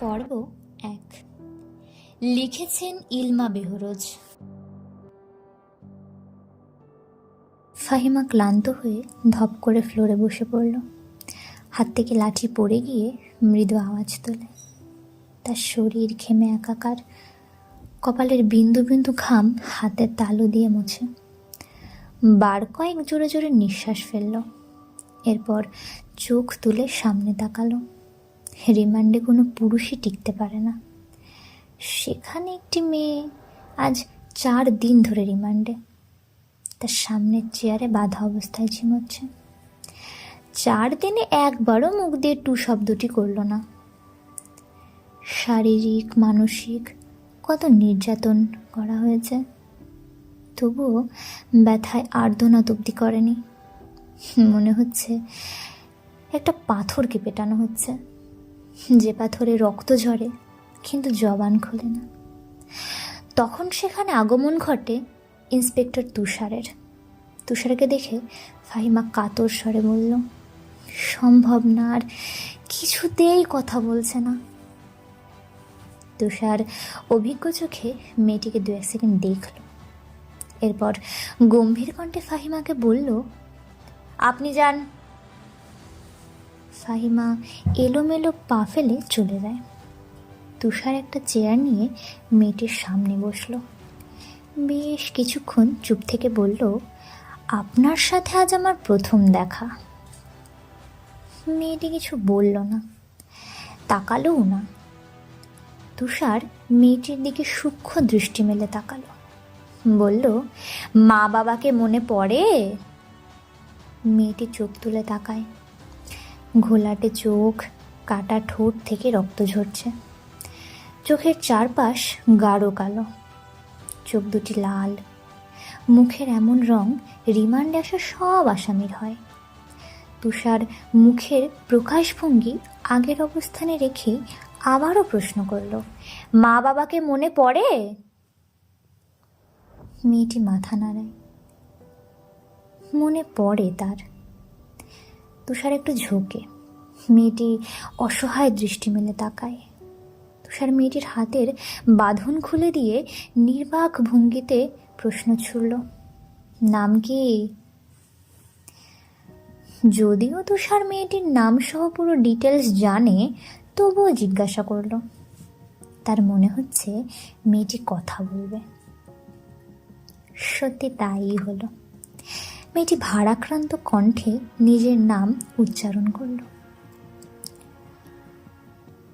পর্ব এক। লিখেছেন ইলমা বেহরোজ। ফাহিমা ক্লান্ত হয়ে ধপ করে ফ্লোরে বসে পড়ল। হাত থেকে লাঠি পড়ে গিয়ে মৃদু আওয়াজ তোলে। তার শরীর ঘেমে একাকার। কপালের বিন্দু বিন্দু ঘাম হাতের তালু দিয়ে মুছে। বার কয়েক জোরে জোরে নিঃশ্বাস ফেলল। এরপর চোখ তুলে সামনে তাকালো। রিমান্ডে কোনো পুরুষই টিকতে পারে না। সেখানে একটি মেয়ে আজ চার দিন ধরে রিমান্ডে। তার সামনের চেয়ারে বাধা অবস্থায় ঝিমোচ্ছে। চার দিনে একবারও মুখ দিয়ে টু শব্দটি করল না। শারীরিক, মানসিক কত নির্যাতন করা হয়েছে, তবুও ব্যথায় আর্দনাদ অব্দি করেনি। মনে হচ্ছে একটা পাথরকে পেটানো হচ্ছে। যে পাথরে রক্ত ঝরে, কিন্তু জবান খোলে না। তখন সেখানে আগমন ঘটে ইন্সপেক্টর তুষারের। তুষারকে দেখে ফাহিমা কাতর স্বরে বলল, সম্ভব না, আর কিছুতেই কথা বলছে না। তুষার অভিজ্ঞ চোখে মেয়েটিকে দু এক সেকেন্ড দেখল। এরপর গম্ভীর কণ্ঠে ফাহিমাকে বলল আপনি যান। ফাহিমা এলোমেলো পা ফেলে চলে যায়। তুষার একটা চেয়ার নিয়ে মেয়েটির সামনে বসল। বেশ কিছুক্ষণ চুপ থেকে বলল, আপনার সাথে আজ আমার প্রথম দেখা। মেয়েটি কিছু বলল না, তাকালোও না। তুষার মেয়েটির দিকে সূক্ষ্ম দৃষ্টি মেলে তাকালো। বলল মা বাবাকে মনে পড়ে? মেয়েটি চোখ তুলে তাকায়। ঘোলাটে চোখ, কাটা ঠোঁট থেকে রক্ত ঝরছে। চোখের চারপাশ গাঢ় কালো। চোখ দুটি লাল। মুখের এমন রং রিমান্ডে আসা সব আসামির হয়। তুষার মুখের প্রকাশভঙ্গি আগের অবস্থানে রেখে আবারও প্রশ্ন করল, মা বাবাকে মনে পড়ে? মেয়েটি মাথা নাড়ায়। মনে পড়ে তার। তুষার একটু ঝোঁকে। মেয়েটি অসহায় দৃষ্টি মেলে তাকায়। তুষার মেয়েটির হাতের বাঁধন খুলে দিয়ে নির্বাক ভঙ্গিতে প্রশ্ন ছুড়ল, নাম কি? যদিও তুষার মেয়েটির নাম সহ পুরো ডিটেলস জানে, তবুও জিজ্ঞাসা করল, তার মনে হচ্ছে মেয়েটি কথা বলবে। সত্যি তাই হলো। মেয়েটি ভারাক্রান্ত কণ্ঠে নিজের নাম উচ্চারণ করল।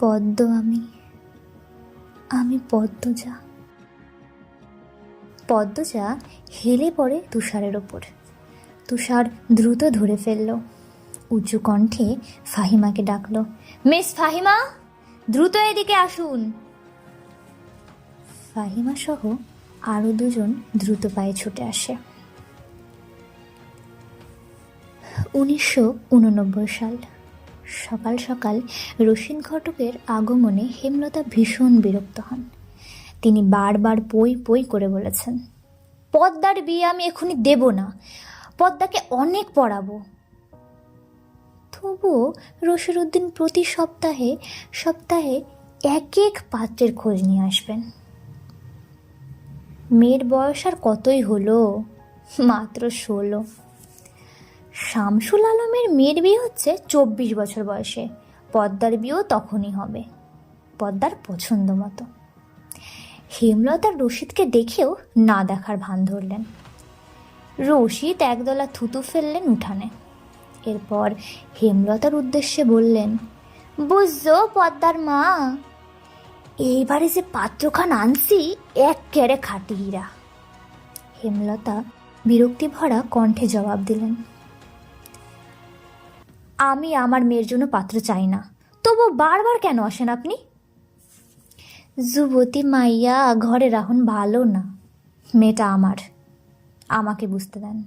পদ্ম আমি আমি পদ্মজা। পদ্মজা হেলে পড়ে তুষারের ওপর। তুষার দ্রুত ধরে ফেলল। উঁচু কণ্ঠে ফাহিমাকে ডাকল, মিস ফাহিমা, দ্রুত এদিকে আসুন। ফাহিমা সহ আরও দুজন দ্রুত পায়ে ছুটে আসে। উনিশশো উননব্বই সাল। সকাল সকাল রসিন ঘটকের আগমনে হেমলতা ভীষণ বিরক্ত হন। তিনি বারবার পই পই করে বলেছেন, পদ্মার বিয়ে আমি এখনই দেব না, পদ্মাকে অনেক পড়াবো। তবুও রশিরুদ্দিন প্রতি সপ্তাহে সপ্তাহে এক এক পাত্রের খোঁজ নিয়ে আসবেন। মেয়ের বয়স আর কতই হলো? মাত্র ষোলো। শামসুল আলমের মেয়ের বিয়ে হচ্ছে চব্বিশ বছর বয়সে। পদ্মার বিয়েও তখনই হবে। পদ্মার পছন্দ মতো। হেমলতার রশিদকে দেখেও না দেখার ভান ধরলেন। রশিদ একদলা থুতু ফেললেন উঠানে। এরপর হেমলতার উদ্দেশ্যে বললেন, বুঝছ পদ্মার মা, এইবারে যে পাত্রখান আনছি এক কেড়ে খাটি হীরা। হেমলতা বিরক্তি ভরা কণ্ঠে জবাব দিলেন আমি আমার মেয়ের জন্য পাত্র চাই না। তবু বারবার কেন আসেন আপনি? যুবতী মাইয়া, ঘরে রাখুন ভালো না। মেয়েটা আমার। আমাকে বুঝতে দেন।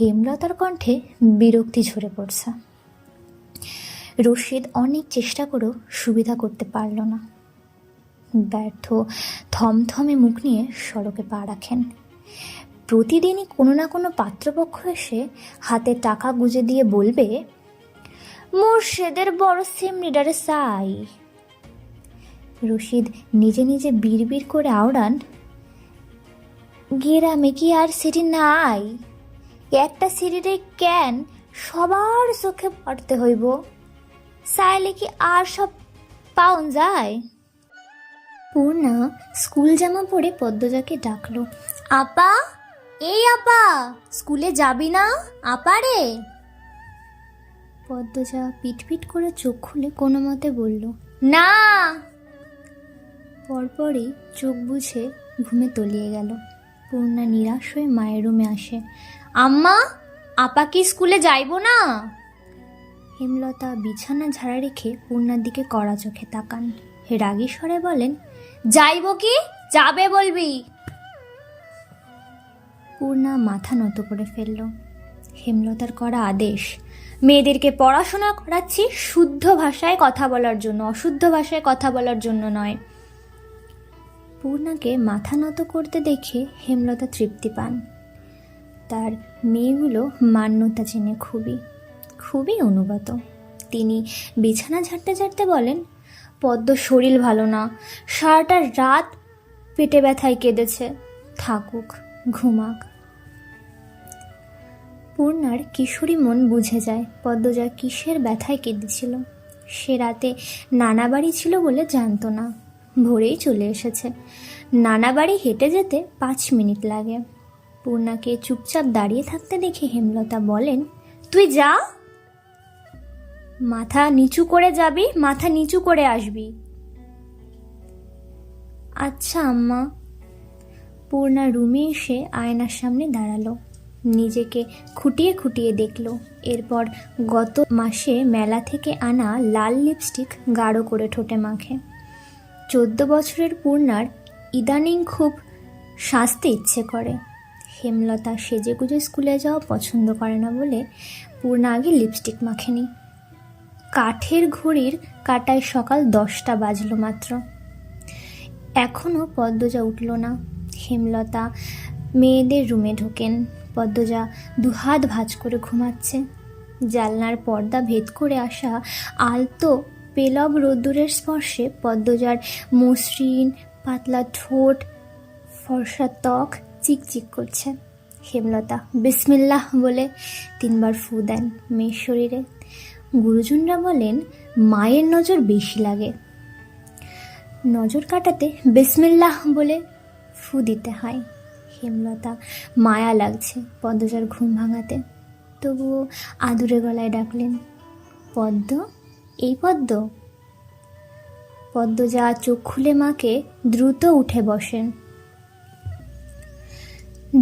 হেমলতার কণ্ঠে বিরক্তি ঝরে পড়ছে। রশিদ অনেক চেষ্টা করেও সুবিধা করতে পারল না। ব্যর্থ, থমথমে মুখ নিয়ে সড়কে পা রাখেন। প্রতিদিনই কোনো না কোনো পাত্রপক্ষ এসে হাতে টাকা গুঁজে দিয়ে বলবে, মুর্শেদের বড় সিমনিডারে চাই। রশিদ নিজে নিজে বিড়বিড় করে আওড়ান, গেরামে কি আর সিঁড়ি নাই? একটা সিঁড়িরে ক্যান সবার চোখে পড়তে হইব? চাইলে কি আর সব পাউন যায়? পূর্ণা স্কুল জামা পরে পদ্মজাকে ডাকলো, আপা এই আপা, স্কুলে যাবি না? আপারে? পদ্মজা পিটপিট করে চোখ খুলে কোনো মতে বলল, না! পরপরই চোখ বুঝে ঘুমে তলিয়ে গেল। পূর্ণা নিরাশ হয়ে মায়ের রুমে আসে। আম্মা, আপা কি স্কুলে যাইবো না? হেমলতা বিছানা ঝাড়া রেখে পূর্ণার দিকে কড়া চোখে তাকান। রাগী স্বরে বলেন, যাইব কি? যাবে বলবি? পূর্ণা মাথা নত করে ফেলল। হেমলতার করা আদেশ, মেয়েদেরকে পড়াশোনা করাচ্ছি শুদ্ধ ভাষায় কথা বলার জন্য, অশুদ্ধ ভাষায় কথা বলার জন্য নয়। পূর্ণাকে মাথা নত করতে দেখে হেমলতা তৃপ্তি পান। তার মেয়েগুলো মান্যতা চেনে খুবই খুবই অনুগত। তিনি বিছানা ঝাড়তে ঝাড়তে বলেন, পদ্ম শরীর ভালো না, সারাটা রাত পেটে ব্যথায় কেঁদেছে। থাকুক, ঘুমাক। পূর্ণার কিশোরী মন বুঝে যায়। পদ্মজা কিসের ব্যথায় কেঁদেছিল? সে রাতে নানা বাড়ি ছিল বলে জানতো না। ভোরেই চলে এসেছে। নানা বাড়ি হেঁটে যেতে পাঁচ মিনিট লাগে। পূর্ণাকে চুপচাপ দাঁড়িয়ে থাকতে দেখে হেমলতা বলেন, তুই যা। মাথা নিচু করে যাবি, মাথা নিচু করে আসবি। আচ্ছা আম্মা। পূর্ণা রুমে এসে আয়নার সামনে দাঁড়াল। নিজেকে খুঁটিয়ে খুঁটিয়ে দেখল। এরপর গত মাসে মেলা থেকে আনা লাল লিপস্টিক গাঢ় করে ঠোঁটে মাখে। চোদ্দ বছরের পূর্ণার ইদানিং খুব সাজতে ইচ্ছে করে। হেমলতা সেজেগুজে স্কুলে যাওয়া পছন্দ করে না বলে পূর্ণা আগে লিপস্টিক মাখেনি। কাঠের ঘড়ির কাটায় সকাল দশটা বাজলো মাত্র। এখনও পদ্মজা উঠল না। হেমলতা মেয়েদের রুমে ঢোকেন। পদ্মজা দুহাত ভাঁজ করে ঘুমাচ্ছে। জালনার পর্দা ভেদ করে আসা আলতো পেলব রোদ্দুরের স্পর্শে পদ্মজার মসৃণ পাতলা ঠোঁট ফর্সা ত্বক চিকচিক করছে। হেমলতা, বিসমিল্লাহ বলে তিনবার ফু দেন মেয়ের শরীরে। গুরুজনরা বলেন, মায়ের নজর বেশি লাগে। নজর কাটাতে বিসমিল্লাহ বলে ফু দিতে হয়। হেমলতা মায়া লাগছে পদ্মজার ঘুম ভাঙাতে। তবুও আদুরে গলায় ডাকলেন, পদ্ম? এই পদ্ম? পদ্মজা চোখ খুলে মাকে দ্রুত উঠে বসেন।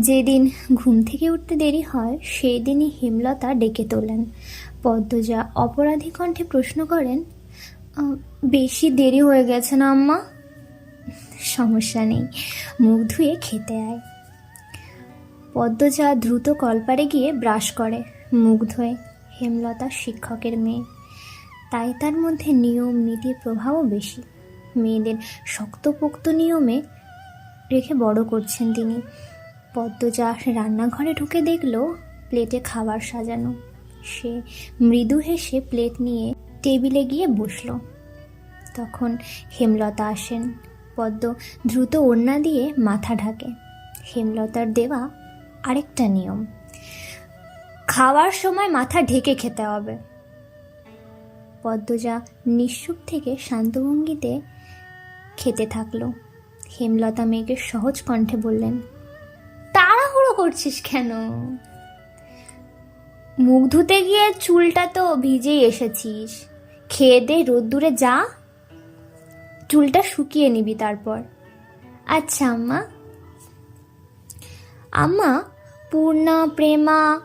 যেদিন ঘুম থেকে উঠতে দেরি হয় সেই দিনই হেমলতা ডেকে তোলেন। পদ্মজা অপরাধী কণ্ঠে প্রশ্ন করেন বেশি দেরি হয়ে গেছে না আম্মা? সমস্যা নেই, মুখ ধুয়ে খেতে আয়। পদ্মজা দ্রুত কলপারে গিয়ে ব্রাশ করে মুখ ধোয়ে হেমলতা শিক্ষকের মেয়ে। তাই তার মধ্যে নিয়ম নীতির প্রভাবও বেশি। মেয়েদের শক্তপোক্ত নিয়মে রেখে বড় করছেন তিনি। পদ্মজা রান্নাঘরে ঢুকে দেখল, প্লেটে খাবার সাজানো। সে মৃদু হেসে প্লেট নিয়ে টেবিলে গিয়ে বসল। তখন হেমলতা আসেন। পদ্ম দ্রুত ওড়না দিয়ে মাথা ঢাকে। হেমলতার দেওয়া আরেকটা নিয়ম। খাওয়ার সময় মাথা ঢেকে খেতে হবে। পদ্মজা নিঃসুপ থেকে শান্তভঙ্গিতে খেতে থাকল। হেমলতা মেয়েকে সহজ কণ্ঠে বললেন, তাড়াহুড়ো করছিস কেন? মুখ ধুতে গিয়ে চুলটা তো ভিজেই এসেছিস। খেয়ে দে, রোদ্দুরে যা। চুলটা শুকিয়ে নিবি তারপর। আচ্ছা আম্মা। আম্মা পূর্ণা, প্রেমা,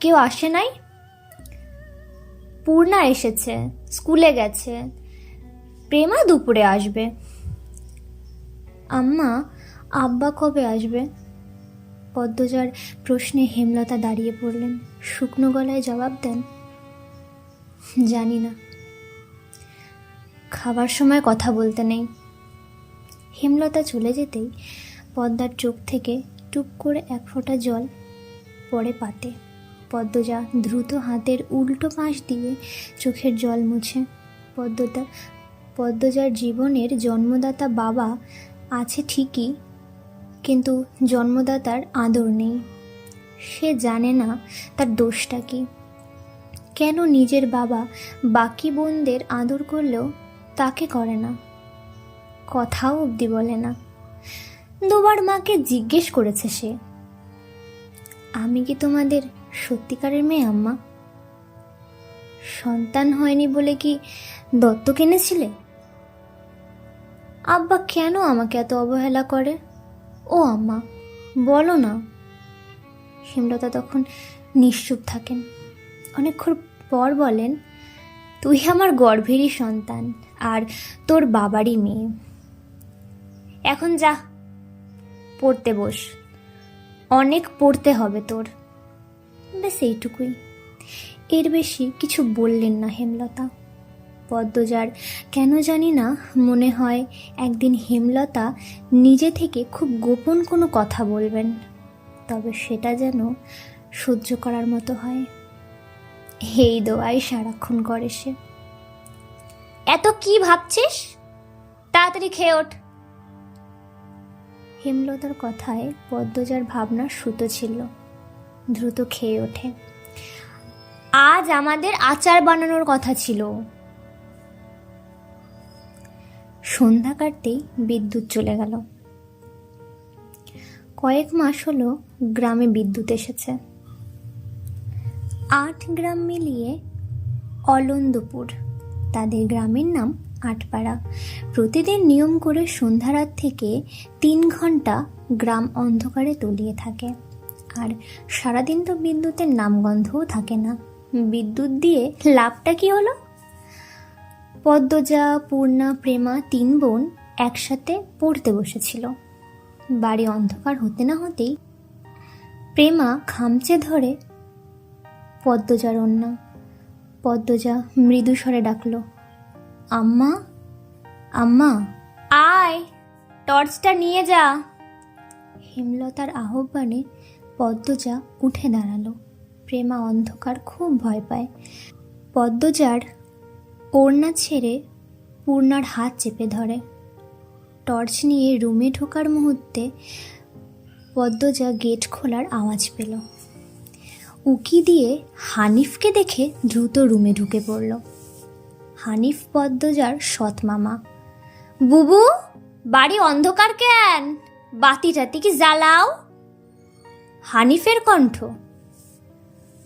কেউ আসে নাই? পূর্ণা এসেছে, স্কুলে গেছে। প্রেমা দুপুরে আসবে। আম্মা, আব্বা কবে আসবে? পদ্মজার প্রশ্নে হেমলতা দাঁড়িয়ে পড়লেন। শুকনো গলায় জবাব দেন, জানি না। খাবার সময় কথা বলতে নেই। হেমলতা চলে যেতেই পদ্মার চোখ থেকে টুপ করে এক ফোঁটা জল পড়ে পাতে। পদ্মজা দ্রুত হাতের উল্টো পাশ দিয়ে চোখের জল মুছে। পদ্মতা, পদ্মজার জীবনের জন্মদাতা বাবা আছে ঠিকই, কিন্তু জন্মদাতার আদর নেই। সে জানে না তার দোষটা কি। কেন নিজের বাবা বাকি বোনদের আদর করলেও তাকে করে না? কথাও অবধি বলে না। দুবার মাকে জিজ্ঞেস করেছে সে। আমি কি তোমাদের সত্যিকারের মেয়ে, আম্মা? সন্তান হয়নি বলে কি দত্ত কিনেছিলে আব্বা কেন আমাকে এত অবহেলা করে? ও আম্মা, বলো না। হেমলতা তখন নিশ্চুপ থাকেন। অনেকক্ষণ পর বলেন, তুই আমার গর্ভেরই সন্তান আর তোর বাবারই মেয়ে। এখন যা পড়তে বস। অনেক পড়তে হবে তোর। ব্যাস এইটুকুই। এর বেশি কিছু বললেন না হেমলতা। পদ্মজার কেন জানি না মনে হয় একদিন হেমলতা নিজে থেকে খুব গোপন কোনো কথা বলবেন। তবে সেটা যেন সহ্য করার মতো হয়। এই দোয়াই সারাক্ষণ করে সে। এত কি ভাবছিস? তাড়াতাড়ি খেয়ে ওঠ। হেমলতার কথায় পদ্মজার ভাবনার সুতো ছিল। দ্রুত খেয়ে ওঠে। আজ আমাদের আচার বানানোর কথা ছিল। সন্ধ্যা কাটতেই বিদ্যুৎ চলে গেল। কয়েক মাস হলো গ্রামে বিদ্যুৎ এসেছে। আট গ্রাম মিলিয়ে অলন্দপুর, তাদের গ্রামের নাম আটপাড়া প্রতিদিন নিয়ম করে সন্ধ্যা রাত থেকে তিন ঘণ্টা গ্রাম অন্ধকারে তলিয়ে থাকে। আর সারাদিন তো বিদ্যুতের নামগন্ধও থাকে না। বিদ্যুৎ দিয়ে লাভটা কি হলো? পদ্মজা, পূর্ণা, প্রেমা তিন বোন একসাথে পড়তে বসেছিল। বাড়ি অন্ধকার হতে না হতেই প্রেমা খামচে ধরে পদ্মজার অন্যা পদ্মজা মৃদু স্বরে ডাকলো আম্মা আম্মা। আয় টর্চটা নিয়ে যা। হেমলতার আহ্বানে পদ্মজা উঠে দাঁড়াল। প্রেমা অন্ধকার খুব ভয় পায়। পদ্মজার ওড়না ছেড়ে পূর্ণার হাত চেপে ধরে। টর্চ নিয়ে রুমে ঢোকার মুহূর্তে পদ্মজা গেট খোলার আওয়াজ পেল। উকি দিয়ে হানিফকে দেখে দ্রুত রুমে ঢুকে পড়ল। হানিফ পদ্মজার সৎ মামা। বুবু, বাড়ি অন্ধকার কেন? বাতি টাতি কি জ্বালাও? হানিফের কণ্ঠ।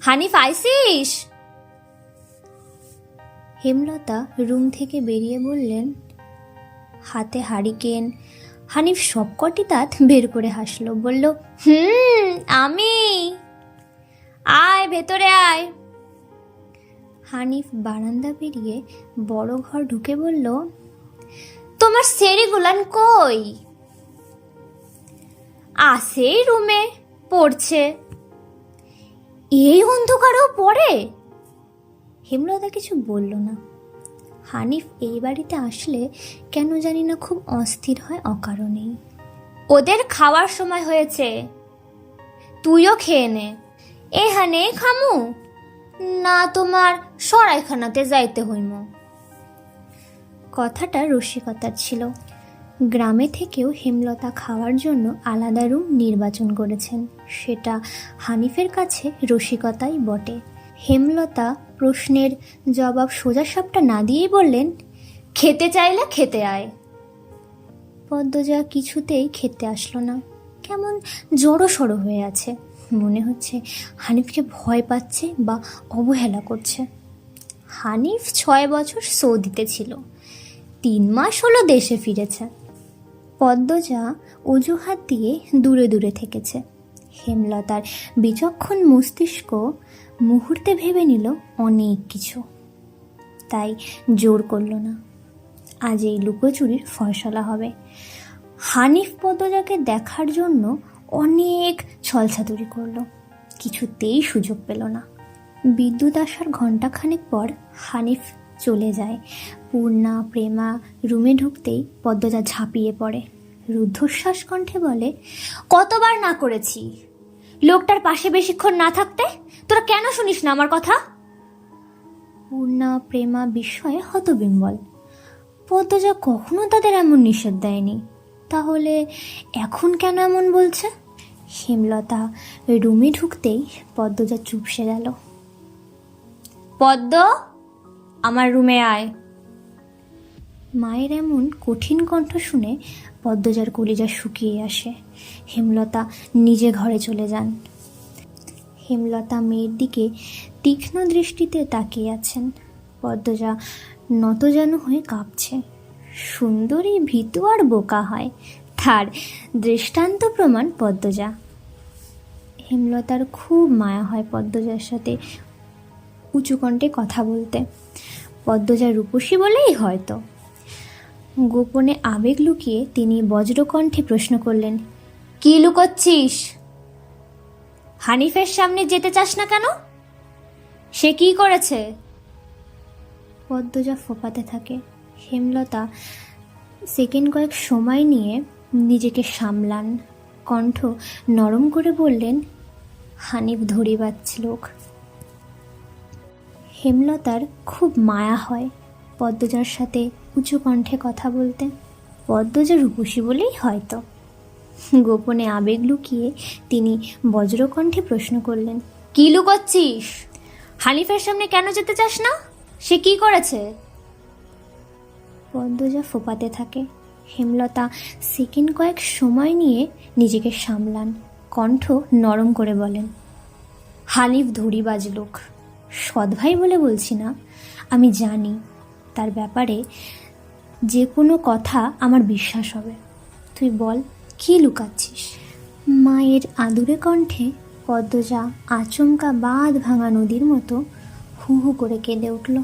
হানিফ আইসিস? হেমলতা রুম থেকে বেরিয়ে বললেন, হাতে হারিকেন হানিফ সবকটি দাঁত বের করে হাসলো, বলল, হুম, আমি। আয়, ভেতরে আয়। হানিফ বারান্দা পেরিয়ে বড় ঘর ঢুকে বলল, তোমার সেরি গুলান কই? আসেই রুমে, পড়ছে। এই অন্ধকারেও পড়ে? হেমলতা কিছু বলল না। হানিফ এই বাড়িতে আসলে কেন জানি না খুব অস্থির হয় অকারণেই ওদের খাওয়ার সময় হয়েছে। তুইও খেয়ে নে। এখানে খামু। না তোমার সরাইখানাতে যাইতে হইম। কথাটা রসিকতার ছিল। গ্রামে থেকেও হেমলতা খাওয়ার জন্য আলাদা রুম নির্বাচন করেছেন। সেটা হানিফের কাছে রসিকতাই বটে। হেমলতা প্রশ্নের জবাব সোজাসাপটা না দিয়েই বললেন, খেতে চাইলে খেতে আয়। পদ্মজা কিছুতেই খেতে আসলো না। কেমন জড়ো সড়ো হয়ে আছে। মনে হচ্ছে হানিফকে ভয় পাচ্ছে বা অবহেলা করছে। হানিফ ছয় বছর সৌদিতে ছিল। তিন মাস হলো দেশে ফিরেছে। পদ্মজা অজুহাত দিয়ে দূরে দূরে থেকেছে। হেমলতার বিচক্ষণ মস্তিষ্ক মুহূর্তে ভেবে নিল অনেক কিছু। তাই জোর করল না। আজ এই লুকোচুরির ফয়সলা হবে। হানিফ পদ্মজাকে দেখার জন্য অনেক ছলছাতুরি করল। কিছুতেই সুযোগ পেল না। বিদ্যুৎ আসার ঘণ্টাখানেক পর হানিফ চলে যায়। পূর্ণা, প্রেমা রুমে ঢুকতেই পদ্মজা ঝাঁপিয়ে পড়ে। রুদ্ধশ্বাস কণ্ঠে বলে, কতবার না করেছি? লোকটার পাশে বেশিক্ষণ না থাকতে? তোরা কেন শুনিস না আমার কথা? পূর্ণা, প্রেমা বিস্ময়ে হতবিম্বল। পদ্মজা কখনো তাদের এমন নিষেধ দেয়নি। তাহলে এখন কেন এমন বলছে? হেমলতা রুমে ঢুকতেই পদ্মজা চুপসে গেল। পদ্ম আমার রুমে আয়। মায়ের এমন কঠিন কণ্ঠ শুনে পদ্মজার কলিজা শুকিয়ে আসে। হেমলতা নিজে ঘরে চলে যান। হেমলতা মেয়ের দিকে তীক্ষ্ণ দৃষ্টিতে তাকিয়ে আছেন। পদ্মজা নতজানু হয়ে কাঁপছে। সুন্দরী ভীতু আর বোকা হয়। তার দৃষ্টান্ত প্রমাণ পদ্মজা। হেমলতার খুব মায়া হয় পদ্মজার সাথে উঁচু কণ্ঠে কথা বলতে। পদ্মজা রূপসী বলেই হয়তো। গোপনে আবেগ লুকিয়ে তিনি বজ্রকণ্ঠে প্রশ্ন করলেন, কি লুকোচ্ছিস? হানিফের সামনে যেতে চাস না কেন? সে কি করেছে? পদ্মজা ফোপাতে থাকে। হেমলতা সেকেন্ড কয়েক সময় নিয়ে নিজেকে সামলান। কণ্ঠ নরম করে বললেন, হানিফ ধরিবাজ লোক। হেমলতার খুব মায়া হয় পদ্মজার সাথে উঁচু কণ্ঠে কথা বলতে। পদ্মজা রূপসী বলেই হয়তো। গোপনে আবেগ লুকিয়ে তিনি বজ্রকণ্ঠে প্রশ্ন করলেন, কি লুকোচ্ছিস? হানিফের সামনে কেন যেতে চাস না? সে কি করেছে? পদ্মজা ফোপাতে থাকে। হেমলতা সেকেন্ড কয়েক সময় নিয়ে নিজেকে সামলান। কণ্ঠ নরম করে বলেন, হানিফ ধরিবাজ লোক। সৎ ভাই বলে বলছি না, আমি জানি। তার ব্যাপারে যে কোনো কথা আমার বিশ্বাস হবে। তুই বল, কি লুকাচ্ছিস? মায়ের আদুরে কণ্ঠে পদ্মজা আচমকা বাঁধ ভাঙা নদীর মতো হু হু করে কেঁদে উঠল।